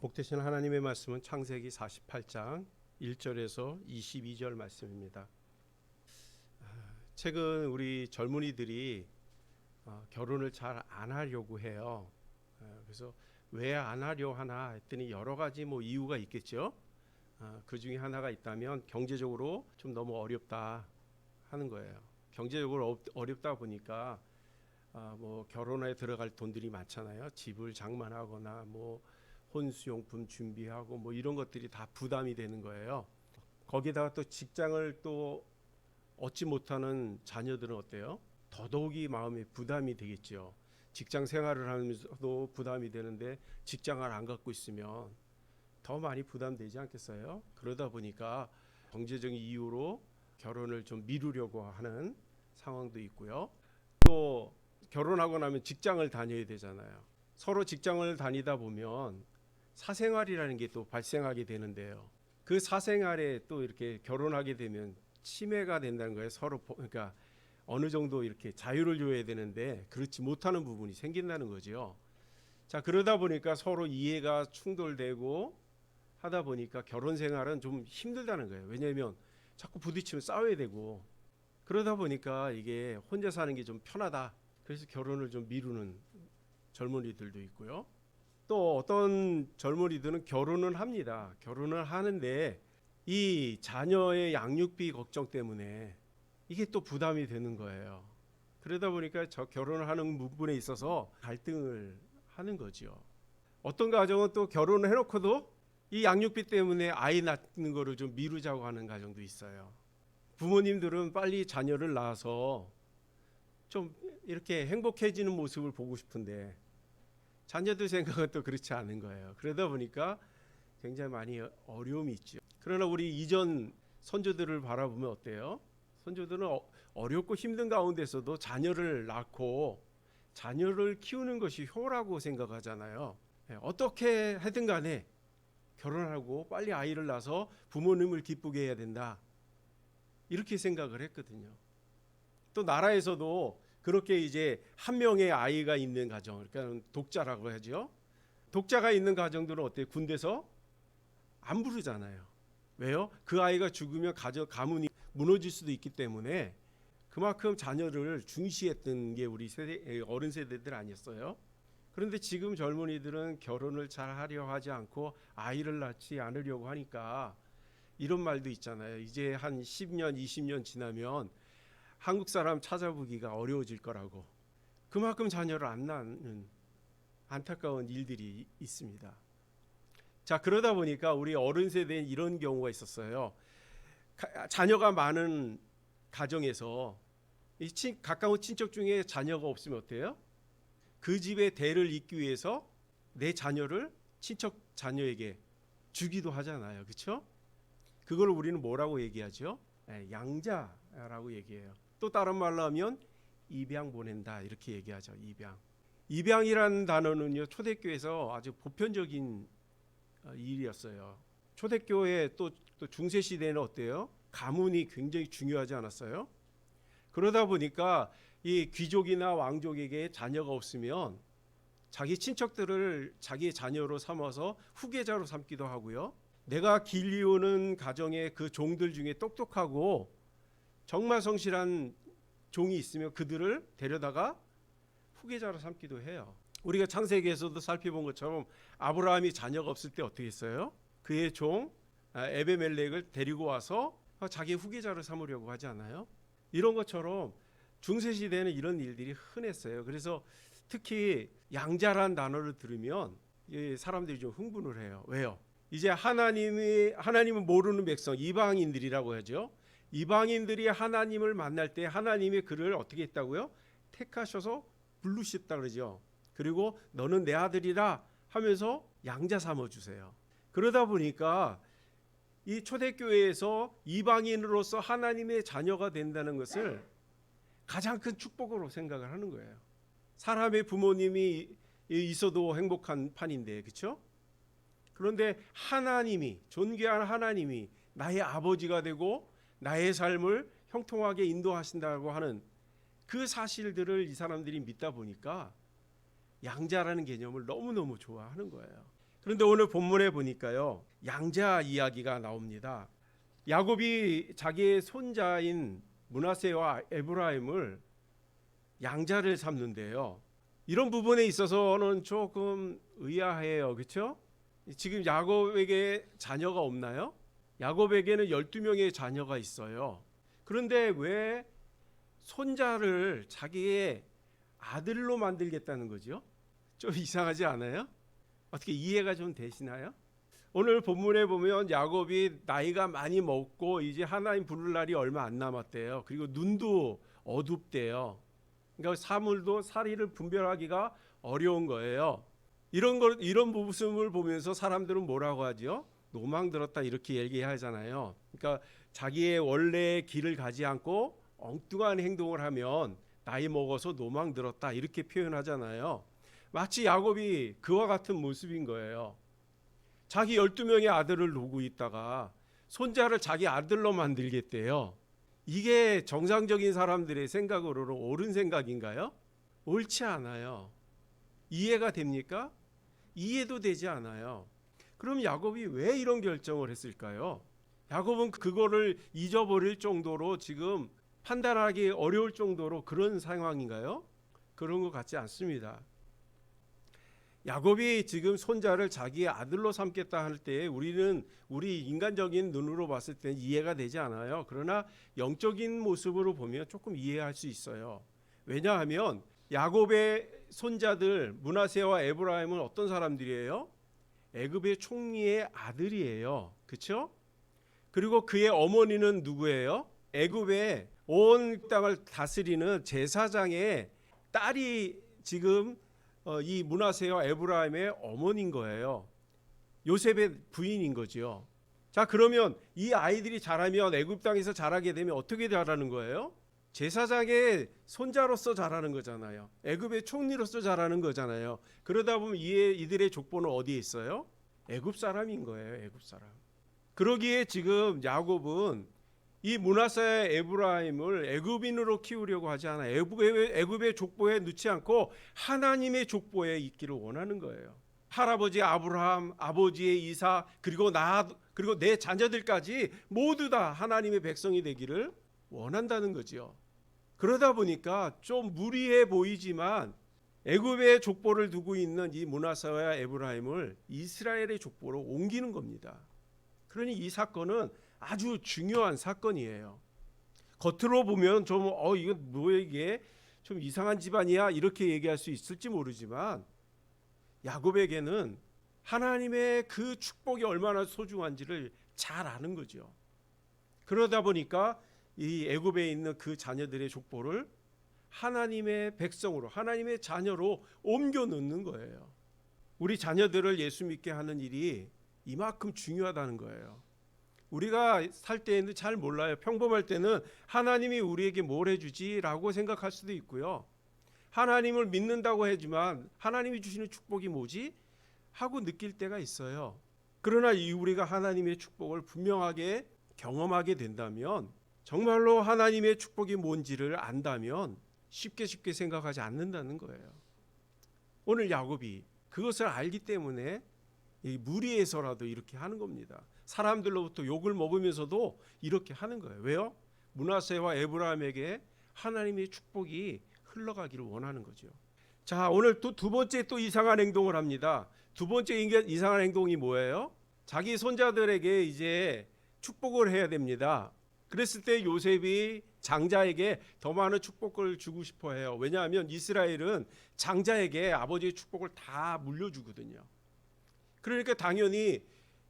복되신 하나님의 말씀은 창세기 48장 1절에서 22절 말씀입니다. 아, 최근 우리 젊은이들이 어, 결혼을 잘 안 하려고 해요. 어, 그래서 왜 안 하려 하나 했더니 여러 가지 뭐 이유가 있겠죠. 어, 그 중에 하나가 있다면 경제적으로 좀 너무 어렵다 하는 거예요. 경제적으로 어- 어렵다 보니까 아, 뭐 결혼에 들어갈 돈들이 많잖아요. 집을 장만하거나 뭐 혼수용품 준비하고 뭐 이런 것들이 다 부담이 되는 거예요. 거기다가 또 직장을 또 얻지 못하는 자녀들은 어때요? 더더욱이 마음에 부담이 되겠죠. 직장 생활을 하면서도 부담이 되는데 직장을 안 갖고 있으면 더 많이 부담되지 않겠어요? 그러다 보니까 경제적인 이유로 결혼을 좀 미루려고 하는 상황도 있고요. 또 결혼하고 나면 직장을 다녀야 되잖아요. 서로 직장을 다니다 보면 사생활이라는 게 또 발생하게 되는데요. 그 사생활에 또 이렇게 결혼하게 되면 침해가 된다는 거예요. 서로 보- 그러니까 어느 정도 이렇게 자유를 줘야 되는데 그렇지 못하는 부분이 생긴다는 거죠. 자 그러다 보니까 서로 이해가 충돌되고 하다 보니까 결혼 생활은 좀 힘들다는 거예요. 왜냐하면 자꾸 부딪히면 싸워야 되고 그러다 보니까 이게 혼자 사는 게 좀 편하다. 그래서 결혼을 좀 미루는 젊은이들도 있고요. 또 어떤 젊은이들은 결혼을 합니다. 결혼을 하는데 이 자녀의 양육비 걱정 때문에 이게 또 부담이 되는 거예요. 그러다 보니까 저 결혼을 하는 부분에 있어서 갈등을 하는 거죠. 어떤 가정은 또 결혼을 해놓고도 이 양육비 때문에 아이 낳는 거를 좀 미루자고 하는 가정도 있어요. 부모님들은 빨리 자녀를 낳아서 좀 이렇게 행복해지는 모습을 보고 싶은데 자녀들 생각은 또 그렇지 않은 거예요. 그러다 보니까 굉장히 많이 어려움이 있죠. 그러나 우리 이전 선조들을 바라보면 어때요? 선조들은 어, 어렵고 힘든 가운데서도 자녀를 낳고 자녀를 키우는 것이 효라고 생각하잖아요. 예, 어떻게 하든 간에 결혼하고 빨리 아이를 낳아서 부모님을 기쁘게 해야 된다. 이렇게 생각을 했거든요. 또 나라에서도 그렇게 이제 한 명의 아이가 있는 가정, 그러니까 독자라고 하죠. 독자가 있는 가정들은 어때요? 군대서 안 부르잖아요. 왜요? 그 아이가 죽으면 가정 가문이 무너질 수도 있기 때문에 그만큼 자녀를 중시했던 게 우리 세대 에, 어른 세대들 아니었어요. 그런데 지금 젊은이들은 결혼을 잘 하려 하지 않고 아이를 낳지 않으려고 하니까 이런 말도 있잖아요. 이제 한 10년, 20년 지나면 한국 사람 찾아보기가 어려워질 거라고. 그만큼 자녀를 안 낳는 안타까운 일들이 있습니다. 자, 그러다 보니까 우리 어른 세대엔 이런 경우가 있었어요. 가- 자녀가 많은 가정에서 이 친, 가까운 친척 중에 자녀가 없으면 어때요? 그 집의 대를 잇기 위해서 내 자녀를 친척 자녀에게 주기도 하잖아요. 그렇죠? 그걸 우리는 뭐라고 얘기하죠? 예, 양자라고 얘기해요. 또 다른 말로 하면 입양 보낸다 이렇게 얘기하죠. 입양. 입양이라는 단어는요 초대교회에서 아주 보편적인 어, 일이었어요. 초대교회 또, 또 중세 시대에는 어때요? 가문이 굉장히 중요하지 않았어요? 그러다 보니까 이 귀족이나 왕족에게 자녀가 없으면 자기 친척들을 자기의 자녀로 삼아서 후계자로 삼기도 하고요. 내가 길리우는 가정의 그 종들 중에 똑똑하고 정말 성실한 종이 있으면 그들을 데려다가 후계자로 삼기도 해요. 우리가 창세기에서도 살펴본 것처럼 아브라함이 자녀가 없을 때 어떻게 했어요? 그의 종 아, 에베멜렉을 데리고 와서 자기 후계자로 삼으려고 하지 않아요? 이런 것처럼 중세 시대에는 이런 일들이 흔했어요. 그래서 특히 양자란 단어를 들으면 이 사람들이 좀 흥분을 해요. 왜요? 이제 하나님이 하나님은 모르는 백성 이방인들이라고 하죠. 이방인들이 하나님을 만날 때 하나님이 그를 어떻게 했다고요? 택하셔서 부르셨다 그러죠. 그리고 너는 내 아들이라 하면서 양자 삼아 주세요. 그러다 보니까 이 초대교회에서 이방인으로서 하나님의 자녀가 된다는 것을 가장 큰 축복으로 생각을 하는 거예요. 사람의 부모님이 있어도 행복한 판인데, 그렇죠? 그런데 하나님이 존귀한 하나님이 나의 아버지가 되고 나의 삶을 형통하게 인도하신다고 하는 그 사실들을 이 사람들이 믿다 보니까 양자라는 개념을 너무너무 좋아하는 거예요. 그런데 오늘 본문에 보니까요. 양자 이야기가 나옵니다. 야곱이 자기의 손자인 문하세와 에브라임을 양자를 삼는데요. 이런 부분에 있어서는 조금 의아해요. 그렇죠? 지금 야곱에게 자녀가 없나요? 야곱에게는 12명의 자녀가 있어요. 그런데 왜 손자를 자기의 아들로 만들겠다는 거죠? 좀 이상하지 않아요? 어떻게 이해가 좀 되시나요? 오늘 본문에 보면 야곱이 나이가 많이 먹고 이제 하나님 부를 날이 얼마 안 남았대요. 그리고 눈도 어둡대요. 그러니까 사물도 사리를 분별하기가 어려운 거예요. 이런 걸 이런 모습을 보면서 사람들은 뭐라고 하죠? 노망 들었다 이렇게 얘기하잖아요. 그러니까 자기의 원래의 길을 가지 않고 엉뚱한 행동을 하면 나이 먹어서 노망 들었다 이렇게 표현하잖아요. 마치 야곱이 그와 같은 모습인 거예요. 자기 12명의 아들을 놓고 있다가 손자를 자기 아들로 만들겠대요. 이게 정상적인 사람들의 생각으로는 옳은 생각인가요? 옳지 않아요. 이해가 됩니까? 이해도 되지 않아요. 그럼 야곱이 왜 이런 결정을 했을까요? 야곱은 그거를 잊어버릴 정도로 지금 판단하기 어려울 정도로 그런 상황인가요? 그런 것 같지 않습니다. 야곱이 지금 손자를 자기의 아들로 삼겠다 할때 우리는 우리 인간적인 눈으로 봤을 때 이해가 되지 않아요. 그러나 영적인 모습으로 보면 조금 이해할 수 있어요. 왜냐하면 야곱의 손자들 문하세와 에브라임은 어떤 사람들이에요? 애굽의 총리의 아들이에요. 그렇죠? 그리고 그의 어머니는 누구예요? 애굽의 온 땅을 다스리는 제사장의 딸이 지금 어, 이 문하세와 에브라임의 어머니인 거예요. 요셉의 부인인 거죠. 자 그러면 이 아이들이 자라면 애굽 땅에서 자라게 되면 어떻게 자라는 거예요? 제사장의 손자로서 자라는 거잖아요. 애굽의 총리로서 자라는 거잖아요. 그러다 보면 이 이들의 족보는 어디에 있어요? 애굽 사람인 거예요. 애굽 사람. 그러기에 지금 야곱은 이 문하세 에브라임을 애굽인으로 키우려고 하지 않아. 애굽의, 애굽의 족보에 넣지 않고 하나님의 족보에 있기를 원하는 거예요. 할아버지 아브라함, 아버지의 이사, 그리고 나 그리고 내 자녀들까지 모두 다 하나님의 백성이 되기를 원한다는 거지요. 그러다 보니까 좀 무리해 보이지만 애굽의 족보를 두고 있는 이 문하세와 에브라임을 이스라엘의 족보로 옮기는 겁니다. 그러니 이 사건은 아주 중요한 사건이에요. 겉으로 보면 좀 어 이거 뭐야 이게 좀 이상한 집안이야 이렇게 얘기할 수 있을지 모르지만 야곱에게는 하나님의 그 축복이 얼마나 소중한지를 잘 아는 거죠. 그러다 보니까 이 애굽에 있는 그 자녀들의 족보를 하나님의 백성으로 하나님의 자녀로 옮겨 놓는 거예요. 우리 자녀들을 예수 믿게 하는 일이 이만큼 중요하다는 거예요. 우리가 살 때에는 잘 몰라요. 평범할 때는 하나님이 우리에게 뭘 해주지라고 생각할 수도 있고요. 하나님을 믿는다고 하지만 하나님이 주시는 축복이 뭐지? 하고 느낄 때가 있어요. 그러나 이 우리가 하나님의 축복을 분명하게 경험하게 된다면 정말로 하나님의 축복이 뭔지를 안다면 쉽게 쉽게 생각하지 않는다는 거예요. 오늘 야곱이 그것을 알기 때문에 이 무리에서라도 이렇게 하는 겁니다. 사람들로부터 욕을 먹으면서도 이렇게 하는 거예요. 왜요? 문하세와 에브라임에게 하나님의 축복이 흘러가기를 원하는 거죠. 자, 오늘 또 두 번째 또 이상한 행동을 합니다. 두 번째 이상한 행동이 뭐예요? 자기 손자들에게 이제 축복을 해야 됩니다. 그랬을 때 요셉이 장자에게 더 많은 축복을 주고 싶어 해요. 왜냐하면 이스라엘은 장자에게 아버지의 축복을 다 물려주거든요. 그러니까 당연히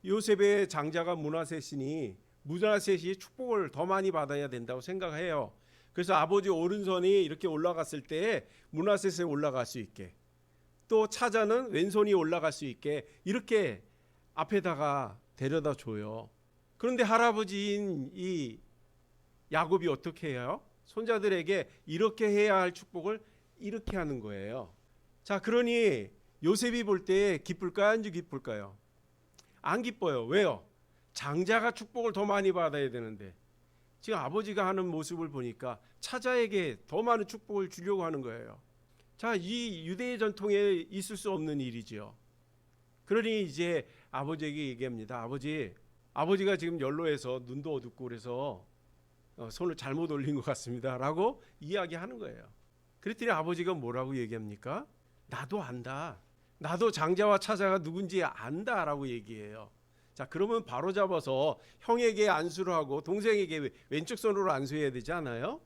요셉의 장자가 문하셋이니 문하셋이 축복을 더 많이 받아야 된다고 생각해요. 그래서 아버지 오른손이 이렇게 올라갔을 때 문하셋에 올라갈 수 있게 또 차자는 왼손이 올라갈 수 있게 이렇게 앞에다가 데려다 줘요. 그런데 할아버지인 이 야곱이 어떻게 해요? 손자들에게 이렇게 해야 할 축복을 이렇게 하는 거예요. 자, 그러니 요셉이 볼 때 기쁠까요? 안 기쁠까요? 안 기뻐요. 왜요? 장자가 축복을 더 많이 받아야 되는데 지금 아버지가 하는 모습을 보니까 차자에게 더 많은 축복을 주려고 하는 거예요. 자, 이 유대의 전통에 있을 수 없는 일이지요. 그러니 이제 아버지에게 얘기합니다. 아버지, 아버지가 지금 연로해서 눈도 어둡고 그래서 어, 손을 잘못 올린 것 같습니다라고 이야기하는 거예요. 그랬더니 아버지가 뭐라고 얘기합니까? 나도 안다. 나도 장자와 차자가 누군지 안다라고 얘기해요. 자, 그러면 바로 잡아서 형에게 안수를 하고 동생에게 왼쪽 손으로 안수해야 되지 않아요?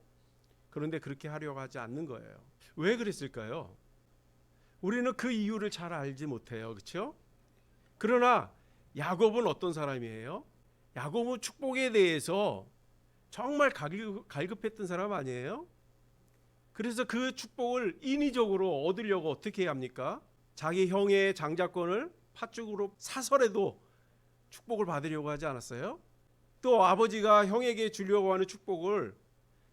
그런데 그렇게 하려고 하지 않는 거예요. 왜 그랬을까요? 우리는 그 이유를 잘 알지 못해요. 그렇죠? 그러나 야곱은 어떤 사람이에요? 야곱은 축복에 대해서 정말 갈급, 갈급 했던 사람 아니에요? 그래서 그 축복을 인위적으로 얻으려고 어떻게 합니까? 자기 형의 장자권을 팥죽으로 사설해도 축복을 받으려고 하지 않았어요? 또 아버지가 형에게 주려고 하는 축복을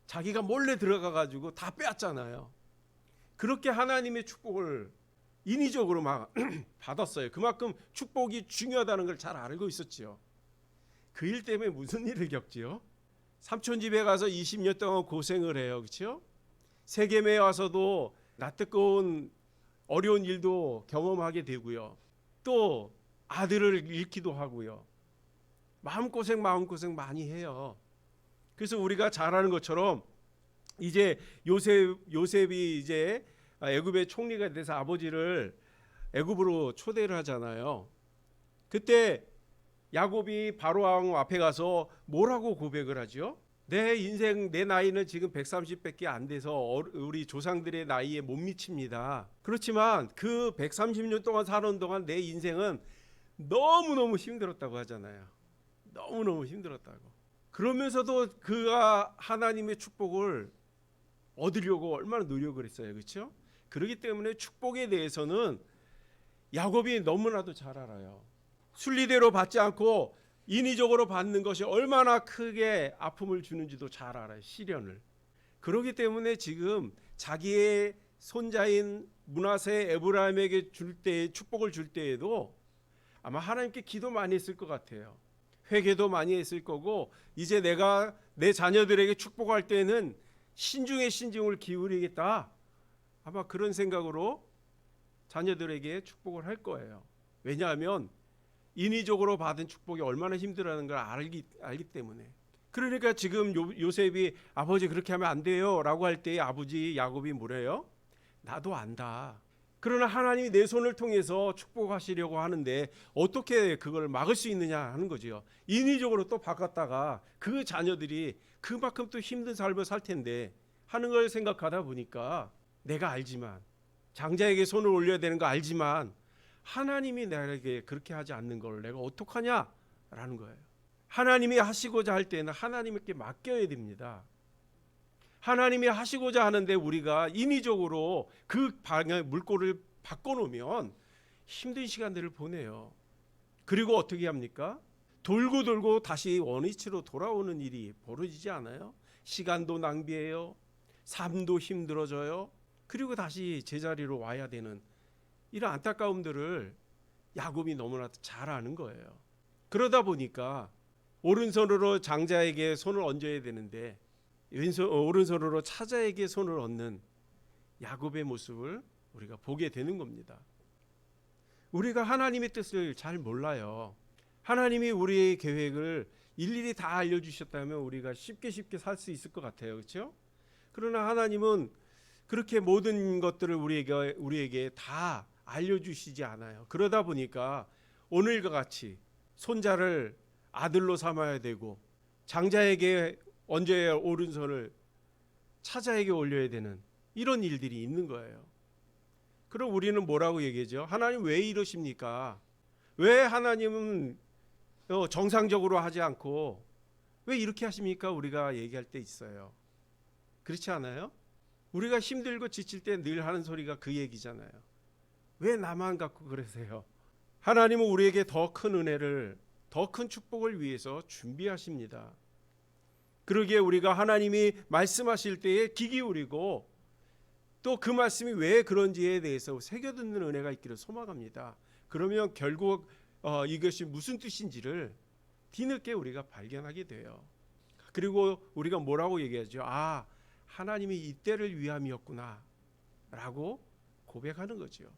자기가 몰래 들어가 가지고 다 빼앗잖아요. 그렇게 하나님의 축복을 인위적으로 막 받았어요. 그만큼 축복이 중요하다는 걸 잘 알고 있었지요. 그 일 때문에 무슨 일을 겪지요? 삼촌 집에 가서 20년 동안 고생을 해요. 그렇죠? 세겜에 와서도 낯뜨거운 어려운 일도 경험하게 되고요. 또 아들을 잃기도 하고요. 마음고생 마음고생 많이 해요. 그래서 우리가 잘 아는 것처럼 이제 요셉 요셉이 이제 애굽의 총리가 돼서 아버지를 애굽으로 초대를 하잖아요. 그때 야곱이 바로 왕 앞에 가서 뭐라고 고백을 하죠? 내 인생 내 나이는 지금 130밖에 안 돼서 어- 우리 조상들의 나이에 못 미칩니다. 그렇지만 그 130년 동안 사는 동안 내 인생은 너무너무 힘들었다고 하잖아요. 너무너무 힘들었다고. 그러면서도 그가 하나님의 축복을 얻으려고 얼마나 노력을 했어요. 그렇죠? 그렇기 때문에 축복에 대해서는 야곱이 너무나도 잘 알아요. 순리대로 받지 않고 인위적으로 받는 것이 얼마나 크게 아픔을 주는지도 잘 알아요. 시련을. 그렇기 때문에 지금 자기의 손자인 문하세 에브라임에게 줄 때 축복을 줄 때에도 아마 하나님께 기도 많이 했을 것 같아요. 회개도 많이 했을 거고 이제 내가 내 자녀들에게 축복할 때는 신중에 신중을 기울이겠다. 아마 그런 생각으로 자녀들에게 축복을 할 거예요. 왜냐하면 인위적으로 받은 축복이 얼마나 힘들어하는 걸 알기 알기 때문에. 그러니까 지금 요, 요셉이 아버지 그렇게 하면 안 돼요라고 할 때 아버지 야곱이 뭐래요? 나도 안다. 그러나 하나님이 내 손을 통해서 축복하시려고 하는데 어떻게 그걸 막을 수 있느냐 하는 거지요. 인위적으로 또 바꿨다가 그 자녀들이 그만큼 또 힘든 삶을 살 텐데 하는 걸 생각하다 보니까 내가 알지만 장자에게 손을 올려야 되는 거 알지만 하나님이 나에게 그렇게 하지 않는 걸 내가 어떡하냐라는 거예요. 하나님이 하시고자 할 때는 하나님께 맡겨야 됩니다. 하나님이 하시고자 하는데 우리가 인위적으로 그 방향 물꼬를 바꿔놓으면 힘든 시간들을 보내요. 그리고 어떻게 합니까? 돌고 돌고 다시 원위치로 돌아오는 일이 벌어지지 않아요? 시간도 낭비해요. 삶도 힘들어져요. 그리고 다시 제자리로 와야 되는 이런 안타까움들을 야곱이 너무나 잘 아는 거예요. 그러다 보니까 오른손으로 장자에게 손을 얹어야 되는데 왼손 어, 오른손으로 차자에게 손을 얹는 야곱의 모습을 우리가 보게 되는 겁니다. 우리가 하나님의 뜻을 잘 몰라요. 하나님이 우리의 계획을 일일이 다 알려주셨다면 우리가 쉽게 쉽게 살 수 있을 것 같아요, 그렇죠? 그러나 하나님은 그렇게 모든 것들을 우리에게 우리에게 다 알려주시지 않아요. 그러다 보니까 오늘과 같이 손자를 아들로 삼아야 되고 장자에게 할 오른손을 차자에게 올려야 되는 이런 일들이 있는 거예요. 그럼 우리는 뭐라고 얘기하죠? 하나님 왜 이러십니까? 왜 하나님은 어, 정상적으로 하지 않고 왜 이렇게 하십니까? 우리가 얘기할 때 있어요. 그렇지 않아요? 우리가 힘들고 지칠 때 늘 하는 소리가 그 얘기잖아요. 왜 나만 갖고 그러세요? 하나님은 우리에게 더 큰 은혜를 더 큰 축복을 위해서 준비하십니다. 그러기에 우리가 하나님이 말씀하실 때에 귀 기울이고 또 그 말씀이 왜 그런지에 대해서 새겨 듣는 은혜가 있기를 소망합니다. 그러면 결국 어, 이것이 무슨 뜻인지를 뒤늦게 우리가 발견하게 돼요. 그리고 우리가 뭐라고 얘기하죠? 아, 하나님이 이때를 위함이었구나. 라고 고백하는 거죠.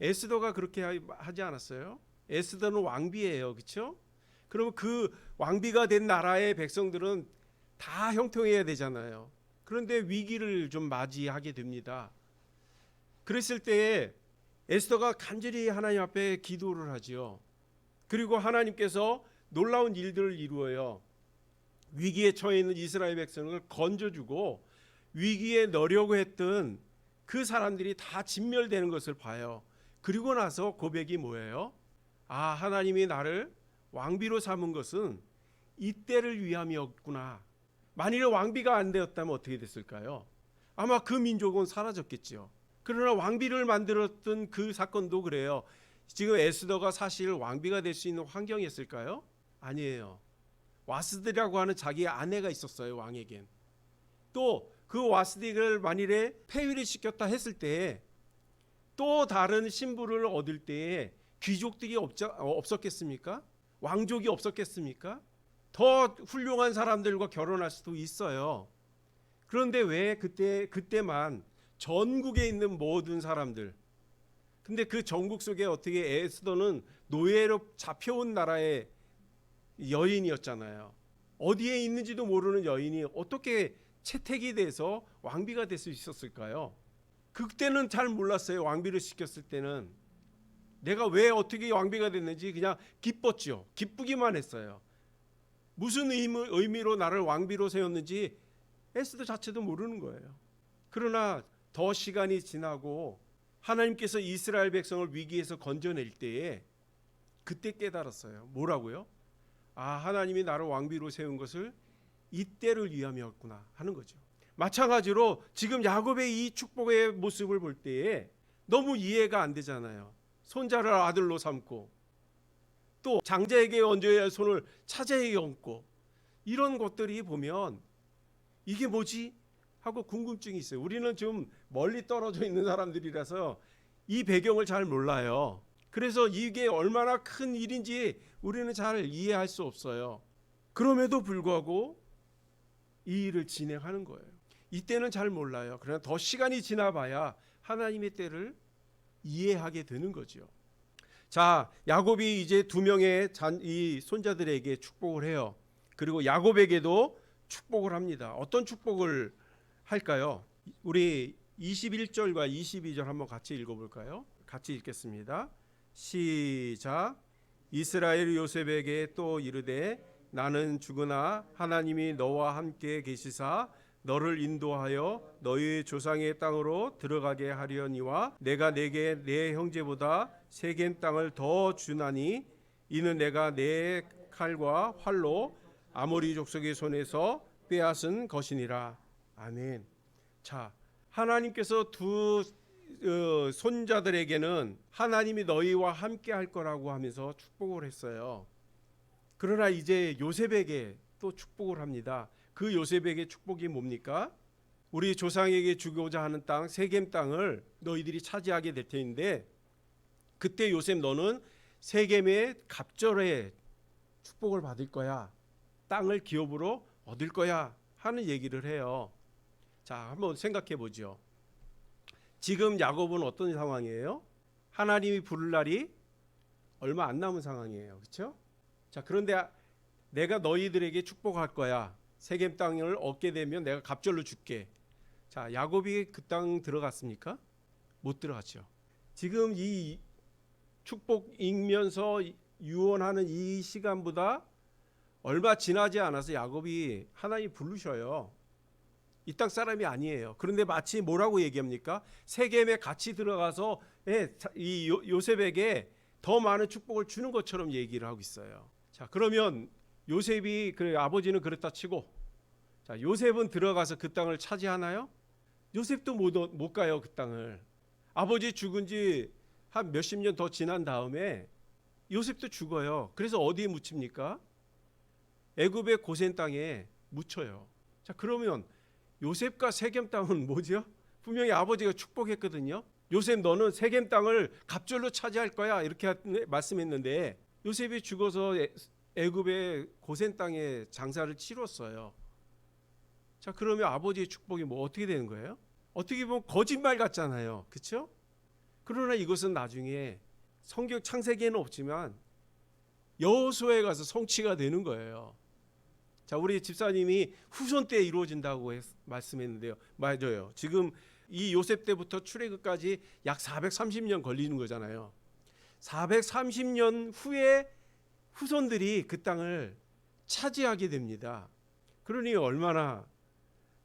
에스더가 그렇게 하- 하지 않았어요? 에스더는 왕비예요. 그렇죠? 그러면 그 왕비가 된 나라의 백성들은 다 형통해야 되잖아요. 그런데 위기를 좀 맞이하게 됩니다. 그랬을 때에 에스더가 간절히 하나님 앞에 기도를 하지요. 그리고 하나님께서 놀라운 일들을 이루어요. 위기에 처해 있는 이스라엘 백성을 건져주고 위기에 넣으려고 했던 그 사람들이 다 진멸되는 것을 봐요. 그리고 나서 고백이 뭐예요? 아, 하나님이 나를 왕비로 삼은 것은 이때를 위함이었구나. 만일 왕비가 안 되었다면 어떻게 됐을까요? 아마 그 민족은 사라졌겠지요. 그러나 왕비를 만들었던 그 사건도 그래요. 지금 에스더가 사실 왕비가 될 수 있는 환경이었을까요? 아니에요. 와스드라고 하는 자기 아내가 있었어요 왕에겐. 또 그 와스디를 만일에 폐위를 시켰다 했을 때 또 다른 신부를 얻을 때에 귀족들이 없자, 어, 없었겠습니까? 왕족이 없었겠습니까? 더 훌륭한 사람들과 결혼할 수도 있어요. 그런데 왜 그때 그때만 전국에 있는 모든 사람들 근데 그 전국 속에 어떻게 에스더는 노예로 잡혀온 나라의 여인이었잖아요. 어디에 있는지도 모르는 여인이 어떻게 채택이 돼서 왕비가 될 수 있었을까요? 그때는 잘 몰랐어요. 왕비를 시켰을 때는 내가 왜 어떻게 왕비가 됐는지 그냥 기뻤죠. 기쁘기만 했어요. 무슨 의미, 의미 로 나를 왕비로 세웠는지 에스더 자체도 모르는 거예요. 그러나 더 시간이 지나고 하나님께서 이스라엘 백성을 위기에서 건져낼 때에 그때 깨달았어요. 뭐라고요? 아, 하나님이 나를 왕비로 세운 것을 이때를 위함이었구나 하는 거죠. 마찬가지로 지금 야곱의 이 축복의 모습을 볼 때에 너무 이해가 안 되잖아요. 손자를 아들로 삼고 또 장자에게 얹어야 할 손을 차자에게 얹고 이런 것들이 보면 이게 뭐지? 하고 궁금증이 있어요. 우리는 좀 멀리 떨어져 있는 사람들이라서 이 배경을 잘 몰라요. 그래서 이게 얼마나 큰 일인지 우리는 잘 이해할 수 없어요. 그럼에도 불구하고 이 일을 진행하는 거예요. 이때는 잘 몰라요. 그러나 더 시간이 지나봐야 하나님의 때를 이해하게 되는 거죠. 자, 야곱이 이제 두 명의 잔, 이 손자들에게 축복을 해요. 그리고 야곱에게도 축복을 합니다. 어떤 축복을 할까요? 우리 21절과 22절 한번 같이 읽어볼까요? 같이 읽겠습니다. 시작. 이스라엘 요셉에게 또 이르되 나는 죽으나 하나님이 너와 함께 계시사 너를 인도하여 너희 조상의 땅으로 들어가게 하려니와 내가 내게 내 형제보다 세겜 땅을 더 주나니 이는 내가 내 칼과 활로 아모리 족속의 손에서 빼앗은 것이니라. 아멘. 자, 하나님께서 두 어, 손자들에게는 하나님이 너희와 함께 할 거라고 하면서 축복을 했어요. 그러나 이제 요셉에게 또 축복을 합니다. 그 요셉에게 축복이 뭡니까? 우리 조상에게 주고자 하는 땅 세겜 땅을 너희들이 차지하게 될 텐데 그때 요셉 너는 세겜의 갑절에 축복을 받을 거야. 땅을 기업으로 얻을 거야 하는 얘기를 해요. 자, 한번 생각해 보죠. 지금 야곱은 어떤 상황이에요? 하나님이 부를 날이 얼마 안 남은 상황이에요. 그렇죠? 자, 그런데 내가 너희들에게 축복할 거야. 세겜 땅을 얻게 되면 내가 갑절로 줄게. 자, 야곱이 그 땅 들어갔습니까? 못 들어갔죠. 지금 이 축복 읽면서 유언하는 이 시간보다 얼마 지나지 않아서 야곱이 하나님 부르셔요. 이 땅 사람이 아니에요. 그런데 마치 뭐라고 얘기합니까? 세겜에 같이 들어가서 예, 이 요- 요셉에게 더 많은 축복을 주는 것처럼 얘기를 하고 있어요. 자, 그러면 요셉이 그 아버지는 그렇다 치고 자, 요셉은 들어가서 그 땅을 차지하나요? 요셉도 못, 얻- 못 가요, 그 땅을. 아버지 죽은 지 한 몇십 년 더 지난 다음에 요셉도 죽어요. 그래서 어디에 묻힙니까? 애굽의 고센 땅에 묻혀요. 자, 그러면 요셉과 세겜 땅은 뭐죠? 분명히 아버지가 축복했거든요. 요셉 너는 세겜 땅을 갑절로 차지할 거야 이렇게 하- 말씀했는데 요셉이 죽어서 애- 애굽의 고센 땅에 장사를 치렀어요. 자 그러면 아버지의 축복이 뭐 어떻게 되는 거예요? 어떻게 보면 거짓말 같잖아요, 그렇죠? 그러나 이것은 나중에 성경 창세기에는 없지만 여호수아에 가서 성취가 되는 거예요. 자, 우리 집사님이 후손 때 이루어진다고 했- 말씀했는데요. 맞아요. 지금 이 요셉 때부터 출애굽까지 약 430년 걸리는 거잖아요. 430년 후에 후손들이 그 땅을 차지하게 됩니다. 그러니 얼마나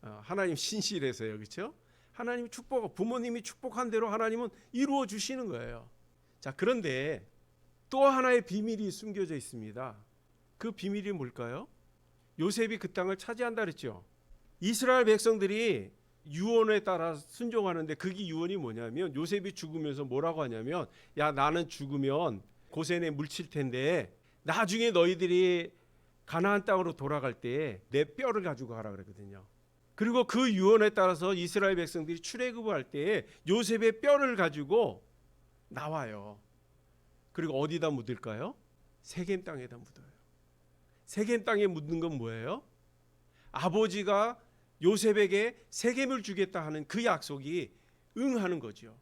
어, 하나님 신실해서요, 그렇죠? 하나님 축복, 부모님이 축복한 대로 하나님은 이루어 주시는 거예요. 자, 그런데 또 하나의 비밀이 숨겨져 있습니다. 그 비밀이 뭘까요? 요셉이 그 땅을 차지한다 그랬죠. 이스라엘 백성들이 유언에 따라 순종하는데 그게 유언이 뭐냐면 요셉이 죽으면서 뭐라고 하냐면 야 나는 죽으면 고센에 물칠 텐데 나중에 너희들이 가나안 땅으로 돌아갈 때내 뼈를 가지고 가라 그랬거든요. 그리고 그 유언에 따라서 이스라엘 백성들이 출애굽을 할때 요셉의 뼈를 가지고 나와요. 그리고 어디다 묻을까요? 세겜 땅에다 묻어요. 세겜 땅에 묻는 건 뭐예요? 아버지가 요셉에게 세겜을 주겠다 하는 그 약속이 응하는 거죠.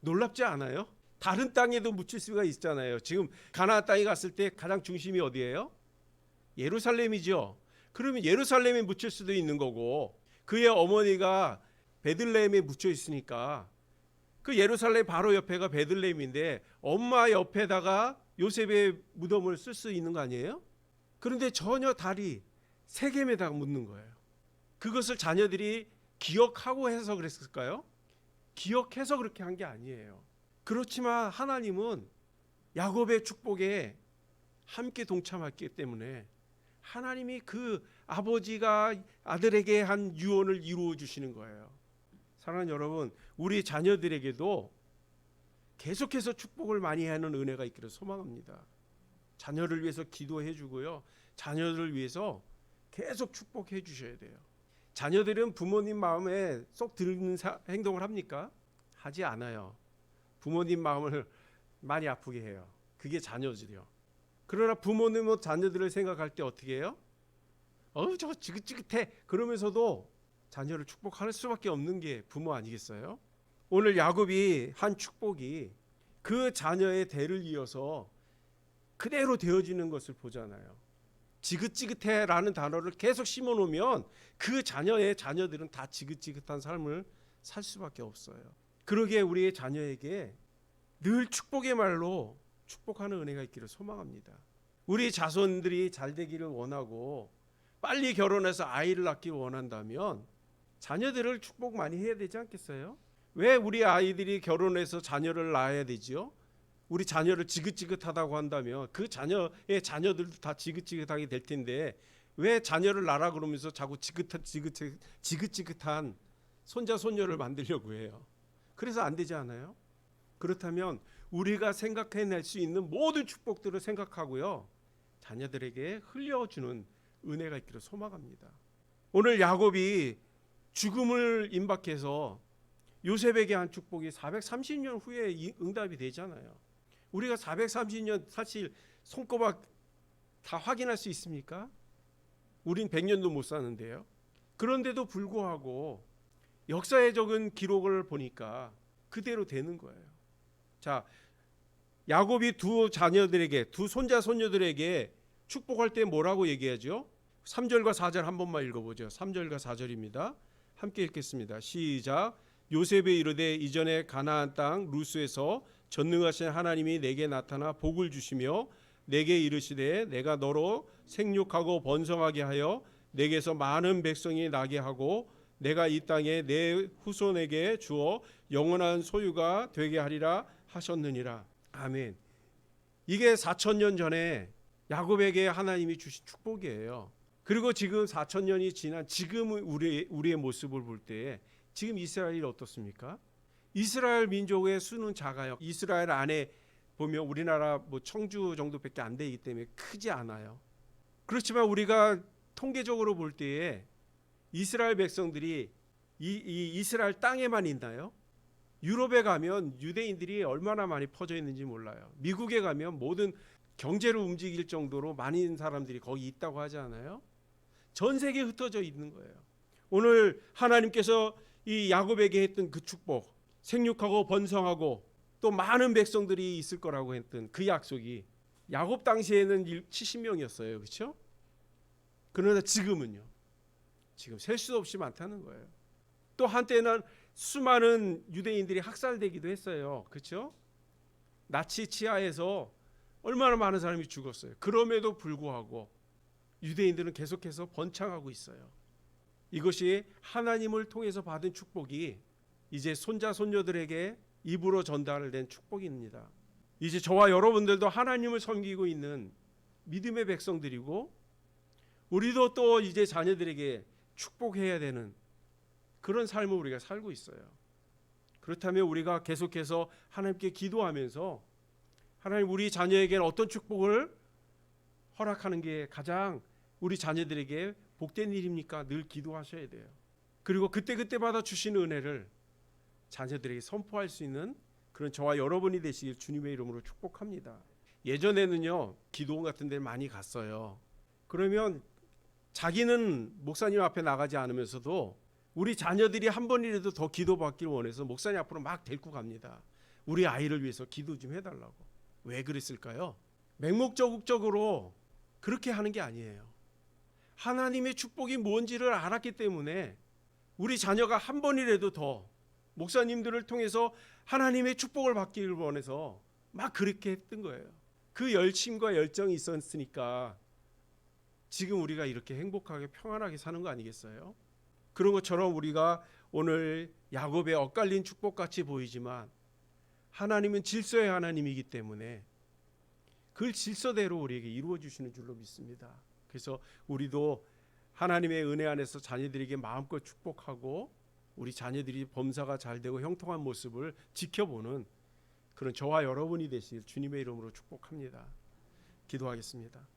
놀랍지 않아요? 다른 땅에도 묻힐 수가 있잖아요. 지금 가나안 땅에 갔을 때 가장 중심이 어디예요? 예루살렘이죠. 그러면 예루살렘에 묻힐 수도 있는 거고 그의 어머니가 베들레헴에 묻혀 있으니까 그 예루살렘 바로 옆에가 베들레헴인데 엄마 옆에다가 요셉의 무덤을 쓸 수 있는 거 아니에요? 그런데 전혀 달이 세겜에다가 묻는 거예요. 그것을 자녀들이 기억하고 해서 그랬을까요? 기억해서 그렇게 한 게 아니에요. 그렇지만 하나님은 야곱의 축복에 함께 동참했기 때문에 하나님이 그 아버지가 아들에게 한 유언을 이루어 주시는 거예요. 사랑하는 여러분, 우리 자녀들에게도 계속해서 축복을 많이 하는 은혜가 있기를 소망합니다. 자녀를 위해서 기도해 주고요. 자녀들을 위해서 계속 축복해 주셔야 돼요. 자녀들은 부모님 마음에 쏙 드는 사- 행동을 합니까? 하지 않아요. 부모님 마음을 많이 아프게 해요. 그게 자녀들이요. 그러나 부모님은 자녀들을 생각할 때 어떻게 해요? 어우 저거 지긋지긋해. 그러면서도 자녀를 축복할 수밖에 없는 게 부모 아니겠어요? 오늘 야곱이 한 축복이 그 자녀의 대를 이어서 그대로 되어지는 것을 보잖아요. 지긋지긋해라는 단어를 계속 심어 놓으면 그 자녀의 자녀들은 다 지긋지긋한 삶을 살 수밖에 없어요. 그러기에 우리의 자녀에게 늘 축복의 말로 축복하는 은혜가 있기를 소망합니다. 우리 자손들이 잘 되기를 원하고 빨리 결혼해서 아이를 낳기 원한다면 자녀들을 축복 많이 해야 되지 않겠어요? 왜 우리 아이들이 결혼해서 자녀를 낳아야 되지요? 우리 자녀를 지긋지긋하다고 한다면 그 자녀의 자녀들도 다 지긋지긋하게 될 텐데 왜 자녀를 낳아 그러면서 자꾸 지긋한 지긋 지긋지긋한 손자 손녀를 만들려고 해요. 그래서 안 되지 않아요? 그렇다면 우리가 생각해낼 수 있는 모든 축복들을 생각하고요. 자녀들에게 흘려주는 은혜가 있기를 소망합니다. 오늘 야곱이 죽음을 임박해서 요셉에게 한 축복이 430년 후에 이- 응답이 되잖아요. 우리가 430년 사실 손꼽아 다 확인할 수 있습니까? 우린 100년도 못 사는데요. 그런데도 불구하고 역사에 적은 기록을 보니까 그대로 되는 거예요. 자, 야곱이 두 자녀들에게 두 손자 손녀들에게 축복할 때 뭐라고 얘기하죠? 3절과 4절 한 번만 읽어보죠. 3절과 4절입니다. 함께 읽겠습니다. 시작. 요셉의 이르되 이전에 가나안 땅 루스에서 전능하신 하나님이 내게 나타나 복을 주시며 내게 이르시되 내가 너로 생육하고 번성하게 하여 내게서 많은 백성이 나게 하고 내가 이 땅에 내 후손에게 주어 영원한 소유가 되게 하리라 하셨느니라. 아멘. 이게 4천 년 전에 야곱에게 하나님이 주신 축복이에요. 그리고 지금 4천 년이 지난 지금 우리 우리의 모습을 볼때 지금 이스라엘이 어떻습니까? 이스라엘 민족의 수는 작아요. 이스라엘 안에 보면 우리나라 뭐 청주 정도밖에 안 되기 때문에 크지 않아요. 그렇지만 우리가 통계적으로 볼 때에 이스라엘 백성들이 이, 이 이스라엘 땅에만 있나요? 유럽에 가면 유대인들이 얼마나 많이 퍼져 있는지 몰라요. 미국에 가면 모든 경제를 움직일 정도로 많은 사람들이 거기 있다고 하지 않아요? 전 세계에 흩어져 있는 거예요. 오늘 하나님께서 이 야곱에게 했던 그 축복, 생육하고 번성하고 또 많은 백성들이 있을 거라고 했던 그 약속이 야곱 당시에는 70명이었어요. 그렇죠? 그러나 지금은요. 지금 셀 수 없이 많다는 거예요. 또 한때는 수많은 유대인들이 학살되기도 했어요. 그렇죠? 나치 치하에서 얼마나 많은 사람이 죽었어요. 그럼에도 불구하고 유대인들은 계속해서 번창하고 있어요. 이것이 하나님을 통해서 받은 축복이 이제 손자 손녀들에게 입으로 전달된 축복입니다. 이제 저와 여러분들도 하나님을 섬기고 있는 믿음의 백성들이고 우리도 또 이제 자녀들에게 축복해야 되는 그런 삶을 우리가 살고 있어요. 그렇다면 우리가 계속해서 하나님께 기도하면서 하나님 우리 자녀에게는 어떤 축복을 허락하는 게 가장 우리 자녀들에게 복된 일입니까? 늘 기도하셔야 돼요. 그리고 그때그때마다 주시는 은혜를 자녀들에게 선포할 수 있는 그런 저와 여러분이 되시길 주님의 이름으로 축복합니다. 예전에는요 기도원 같은 데 많이 갔어요. 그러면 자기는 목사님 앞에 나가지 않으면서도 우리 자녀들이 한 번이라도 더 기도받기를 원해서 목사님 앞으로 막 데리고 갑니다. 우리 아이를 위해서 기도 좀 해달라고. 왜 그랬을까요? 맹목적으로 그렇게 하는 게 아니에요. 하나님의 축복이 뭔지를 알았기 때문에 우리 자녀가 한 번이라도 더 목사님들을 통해서 하나님의 축복을 받기를 원해서 막 그렇게 했던 거예요. 그 열심과 열정이 있었으니까 지금 우리가 이렇게 행복하게 평안하게 사는 거 아니겠어요? 그런 것처럼 우리가 오늘 야곱의 엇갈린 축복 같이 보이지만 하나님은 질서의 하나님이기 때문에 그 질서대로 우리에게 이루어 주시는 줄로 믿습니다. 그래서 우리도 하나님의 은혜 안에서 자녀들에게 마음껏 축복하고 우리 자녀들이 범사가 잘 되고 형통한 모습을 지켜보는 그런 저와 여러분이 되실 주님의 이름으로 축복합니다. 기도하겠습니다.